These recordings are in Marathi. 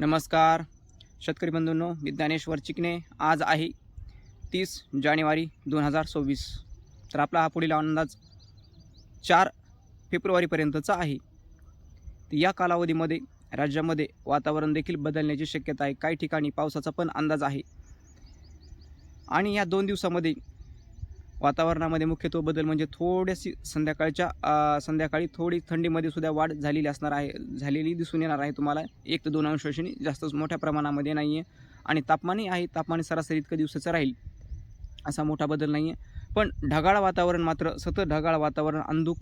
नमस्कार. शेतकरी बंधूंनो मी ज्ञानेश्वर चिकणे आज आहे तीस जानेवारी दोन हजार सव्वीस. तर आपला हा पुढील अंदाज चार फेब्रुवारीपर्यंतचा आहे. तर या कालावधीमध्ये राज्यामध्ये वातावरण देखील बदलण्याची शक्यता आहे. काही ठिकाणी पावसाचा पण अंदाज आहे. आणि या दोन दिवसामध्ये वातावरणामध्ये मुख्यत्व बदल म्हणजे थोड्याशी संध्याकाळच्या संध्याकाळी थोडी थंडीमध्ये सुद्धा वाढ झालेली असणार आहे झालेली दिसून येणार आहे तुम्हाला. एक ते दोन अंशांनी जास्तच मोठ्या प्रमाणामध्ये नाही आहे आणि तापमानही आहे तापमान सरासरी इतकं दिवसाचं राहील असा मोठा बदल नाही आहे पण ढगाळ वातावरण मात्र सतत ढगाळ वातावरण अंधुक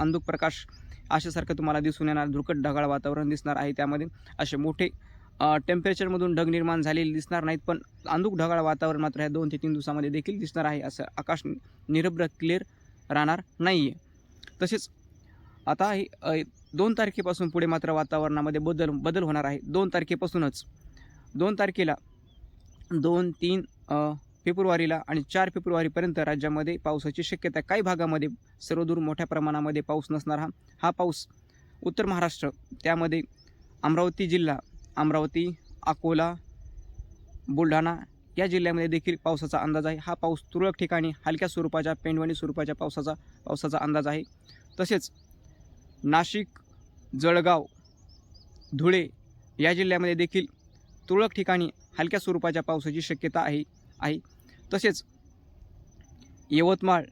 अंधुक प्रकाश अशासारखं तुम्हाला दिसून येणार धुरकट ढगाळ वातावरण दिसणार आहे त्यामध्ये. असे मोठे टेम्परेचरमधून ढग निर्माण झालेले दिसणार नाहीत पण अंधुक ढगाळ वातावरण मात्र ह्या दोन ते तीन दिवसामध्ये देखील दिसणार आहे असं आकाश निरभ्र क्लिअर राहणार नाही आहे तसेच आता हे दोन तारखेपासून पुढे मात्र वातावरणामध्ये बदल बदल होणार आहे. दोन तारखेपासूनच. दोन तारखेला दोन तीन फेब्रुवारीला आणि चार फेब्रुवारीपर्यंत राज्यामध्ये पावसाची शक्यता काही भागामध्ये सर्वदूर मोठ्या प्रमाणामध्ये पाऊस नसणार हा हा पाऊस उत्तर महाराष्ट्र त्यामध्ये अमरावती जिल्हा अमरावती अकोला बुलढाणा या जिल्ह्यामध्ये देखील पावसाचा अंदाज आहे. हा पाऊस तुरळक ठिकाणी हलक्या स्वरूपाच्या पेंडवणी स्वरूपाच्या पावसाचा पावसाचा अंदाज आहे. तसेच नाशिक जळगाव धुळे या जिल्ह्यामध्ये देखील तुरळक ठिकाणी हलक्या स्वरूपाच्या पावसाची शक्यता आहे आहे. तसेच यवतमाळ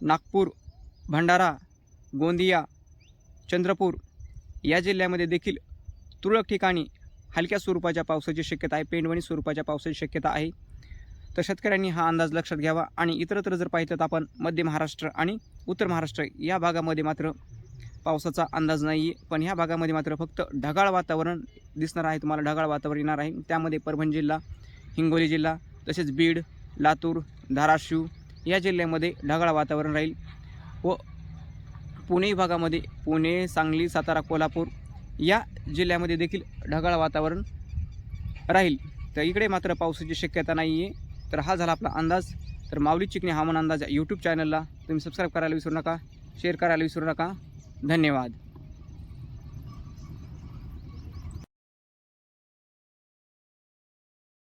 नागपूर भंडारा गोंदिया चंद्रपूर या जिल्ह्यामध्ये देखील तुरळक ठिकाणी हलक्या स्वरूपाच्या पावसाची शक्यता आहे पेंडवणी स्वरूपाच्या पावसाची शक्यता आहे. तर शेतकऱ्यांनी हा अंदाज लक्षात घ्यावा आणि इतरत्र जर पाहिलं तर आपण मध्य महाराष्ट्र आणि उत्तर महाराष्ट्र या भागामध्ये मात्र पावसाचा अंदाज नाही आहे. पण ह्या भागामध्ये मात्र फक्त ढगाळ वातावरण दिसणार आहे. तुम्हाला ढगाळ वातावरण येणार आहे. त्यामध्ये परभणी जिल्हा हिंगोली जिल्हा तसेच बीड लातूर धाराशिव या जिल्ह्यामध्ये ढगाळ वातावरण राहील. व पुणे भागामध्ये पुणे सांगली सातारा कोल्हापूर या जिल्ह्यामध्ये देखील ढगाळ वातावरण राहील. तर इकडे मात्र पावसाची शक्यता नाही आहे तर हा झाला आपला अंदाज. तर माऊली चिकणी हवामान अंदाज यूट्यूब चॅनलला तुम्ही सबस्क्राईब करायला विसरू नका शेअर करायला विसरू नका. धन्यवाद.